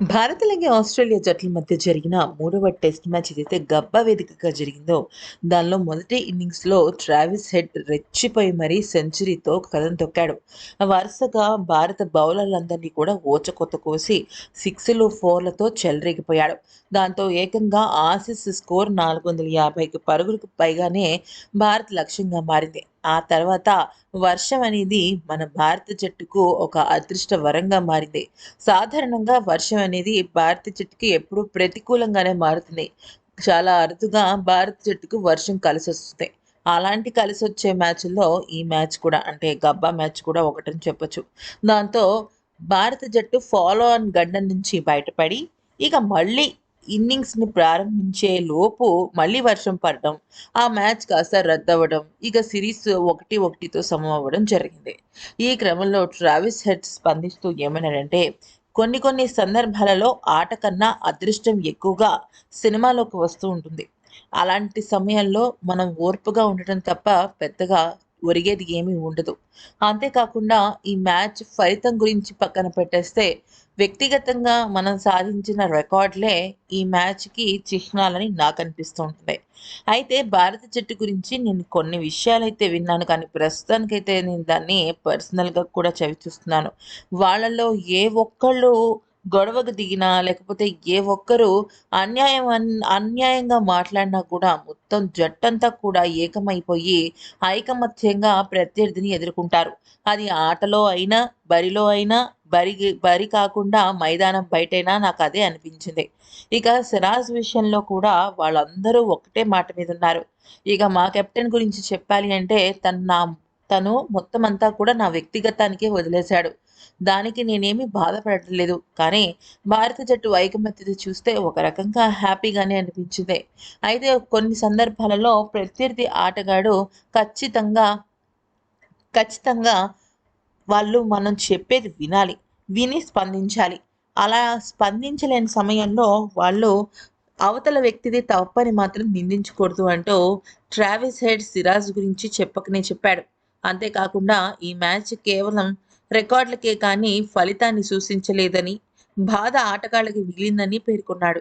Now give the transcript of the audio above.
Bharat Australia జట్ల మధ్య జరిగిన మూడవ టెస్ట్ మ్యాచ్ ఏదైతే గబ్బా వేదికగా జరిగిందో దానిలో మొదటి ఇన్నింగ్స్లో ట్రావిస్ హెడ్ రెచ్చిపోయి మరీ సెంచరీతో కథం తొక్కాడు. వరుసగా భారత బౌలర్లందరినీ కూడా ఓచకొత్త కోసి సిక్స్లు ఫోర్లతో చెలరేగిపోయాడు. దాంతో ఏకంగా ఆసిస్ స్కోర్ నాలుగు వందల యాభైకి పరుగులకు పైగానే భారత్ లక్ష్యంగా మారింది. ఆ తర్వాత వర్షం అనేది మన భారత జట్టుకు ఒక అదృష్ట వరంగా మారింది. సాధారణంగా వర్షం అనేది భారత జట్టుకి ఎప్పుడూ ప్రతికూలంగానే మారుతుంది. చాలా అరుదుగా భారత జట్టుకు వర్షం కలిసి వస్తుంది అలాంటి కలిసి వచ్చే మ్యాచ్ల్లో ఈ మ్యాచ్ కూడా అంటే గబ్బా మ్యాచ్ కూడా ఒకటని చెప్పొచ్చు. దాంతో భారత జట్టు ఫాలో ఆన్ గండం నుంచి బయటపడి ఇక మళ్ళీ ఇన్నింగ్స్ని ప్రారంభించే లోపు మళ్ళీ వర్షం పడడం ఆ మ్యాచ్ కాస్త రద్దవడం ఇక సిరీస్ ఒకటి ఒకటితో సమం అవ్వడం జరిగింది. ఈ క్రమంలో ట్రావిస్ హెడ్ స్పందిస్తూ ఏమన్నాడంటే కొన్ని కొన్ని సందర్భాలలో ఆట కన్నా అదృష్టం ఎక్కువగా సినిమాలోకి వస్తూ ఉంటుంది. అలాంటి సమయంలో మనం ఓర్పుగా ఉండటం తప్ప పెద్దగా ఒరిగేది ఏమీ ఉండదు. అంతేకాకుండా ఈ మ్యాచ్ ఫలితం గురించి పక్కన పెట్టేస్తే వ్యక్తిగతంగా మనం సాధించిన రికార్డులే ఈ మ్యాచ్కి చిహ్నాలని నాకు అనిపిస్తుంటుంది అయితే భారత జట్టు గురించి నేను కొన్ని విషయాలైతే విన్నాను కానీ ప్రస్తుతానికైతే నేను దాన్ని పర్సనల్గా కూడా చవి చూస్తున్నాను వాళ్ళలో ఏ ఒక్కళ్ళు గొడవకు దిగినా లేకపోతే ఏ ఒక్కరూ అన్యాయం అన్- అన్యాయంగా మాట్లాడినా కూడా మొత్తం జట్టంతా కూడా ఏకమైపోయి ఐకమత్యంగా ప్రత్యర్థిని ఎదుర్కొంటారు. అది ఆటలో అయినా బరిలో అయినా బరి బరి కాకుండా మైదానం బయటైనా నాకు అదే అనిపించింది. ఇక సిరాజ్ విషయంలో కూడా వాళ్ళందరూ ఒకటే మాట మీద ఉన్నారు. ఇక మా కెప్టెన్ గురించి చెప్పాలి అంటే తను నా తను మొత్తం అంతా కూడా నా వ్యక్తిగతానికే వదిలేశాడు. దానికి నేనేమి బాధపడట్లేదు. కానీ భారత జట్టు ఐకమత్యత చూస్తే ఒక రకంగా హ్యాపీగానే అనిపించింది. అయితే కొన్ని సందర్భాలలో ప్రత్యర్థి ఆటగాడు ఖచ్చితంగా ఖచ్చితంగా వాళ్ళు మనం చెప్పేది వినాలి. విని స్పందించాలి. అలా స్పందించలేని సమయంలో వాళ్ళు అవతల వ్యక్తిది తప్పని మాత్రం నిందించకూడదు అంటూ ట్రావిస్ హెడ్ సిరాజ్ గురించి చెప్పకనే చెప్పాడు. అంతేకాకుండా ఈ మ్యాచ్ కేవలం రికార్డులకే కానీ ఫలితాన్ని సూచించలేదని బాధ ఆటగాళ్ళకి మిగిలిందని పేర్కొన్నాడు.